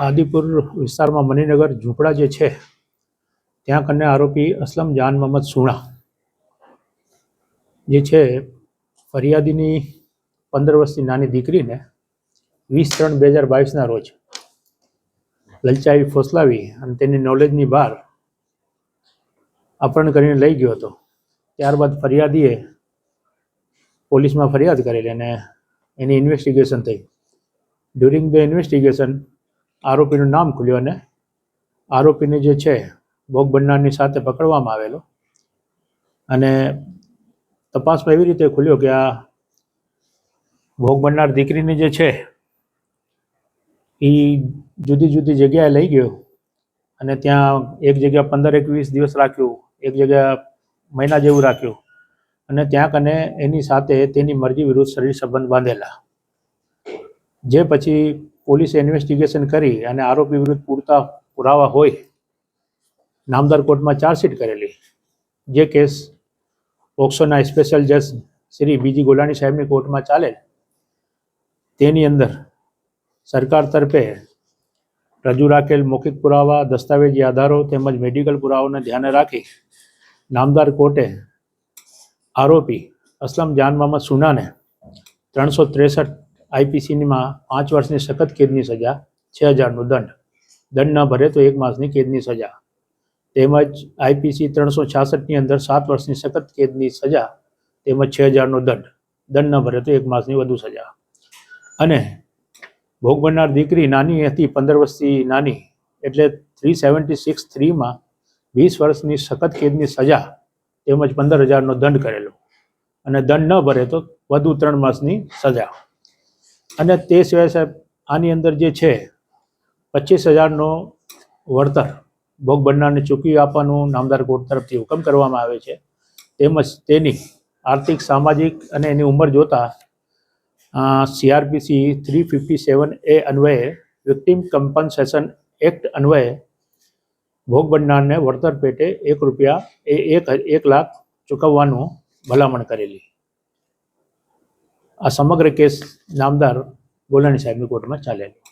આદિપુર વિસ્તારમાં મણિનગર, ઝૂંપડા જે છે, ત્યાં કને આરોપી અસલમ જાન મોહમ્મદ સુણા જે છે, ફરિયાદીની પંદર વર્ષની નાની દીકરીને વીસ ત્રણ બે હજાર બાવીસના રોજ લલચાવી, ફોસલાવી અને તેની નોલેજની બહાર અપહરણ કરીને લઈ ગયો હતો. ત્યારબાદ ફરિયાદીએ પોલીસમાં ફરિયાદ કરેલી અને એની ઇન્વેસ્ટિગેશન થઈ. ડ્યુરિંગ ધ ઇન્વેસ્ટિગેશન આરોપીનું નામ ખુલ્યું અને આરોપીને જે છે ભોગ બનનારની સાથે પકડવામાં આવેલો. અને તપાસમાં એવી રીતે ખુલ્યો કે આ ભોગ બનનાર દીકરીને જે છે એ જુદી જુદી જગ્યાએ લઈ ગયો અને ત્યાં એક જગ્યા પંદર એકવીસ દિવસ રાખ્યું, એક જગ્યા મહિના જેવું રાખ્યું અને ત્યાં કને એની સાથે તેની મરજી વિરુદ્ધ શરીર સંબંધ બાંધેલા. જે પછી પોલીસે ઇન્વેસ્ટિગેશન કરી અને આરોપી વિરુદ્ધ પૂરતા પુરાવા હોય, નામદાર કોર્ટમાં ચાર્જશીટ કરેલી. જે કેસ ઓક્સોના સ્પેશિયલ જજ શ્રી બીજી ગોલાણી સાહેબની કોર્ટમાં ચાલે તેની અંદર સરકાર તરફે રજૂ રાખેલ મૌખિક પુરાવા, દસ્તાવેજી આધારો તેમજ મેડિકલ પુરાવાને ધ્યાને રાખી નામદાર કોર્ટે આરોપી અસલમ જાન મોહમ્મદ સુનાને ત્રણસો ત્રેસઠ આઈપીસીમાં પાંચ વર્ષની સખત કેદની સજા, છ હજારનો દંડ. દંડ ન ભરે તો એક માસની કેદની સજા. તેમજ આઈપીસી ત્રણસો છાસઠની અંદર સાત વર્ષની સખત કેદની સજા, તેમજ છ હજારનો દંડ. દંડ ન ભરે તો એક માસની વધુ સજા. અને ભોગ બનનાર દીકરી નાની હતી, પંદર વર્ષથી નાની, એટલે થ્રી સેવન્ટી સિક્સ થ્રીમાં વીસ વર્ષની સખત કેદની સજા, તેમજ પંદર હજારનો દંડ કરેલો. અને દંડ ન ભરે તો વધુ ત્રણ માસની સજા. અને તે સિવાય સાહેબ, આની અંદર જે છે, પચીસ હજારનો વળતર ભોગ બનનારને ચૂકવી આપવાનું નામદાર કોર્ટ તરફથી હુકમ કરવામાં આવે છે. તેમજ તેની આર્થિક, સામાજિક અને એની ઉંમર જોતા CRPC three fifty seven A અન્વયે વિક્ટિમ કમ્પન્સેશન એક્ટ અન્વયે ભોગ બનનારને વળતર પેટે એક રૂપિયા એ એક એક લાખ ચૂકવવાનું ભલામણ કરેલી. આ સમગ્ર કેસ નામદાર ગોલાણી સાહેબની કોર્ટમાં ચાલેલી.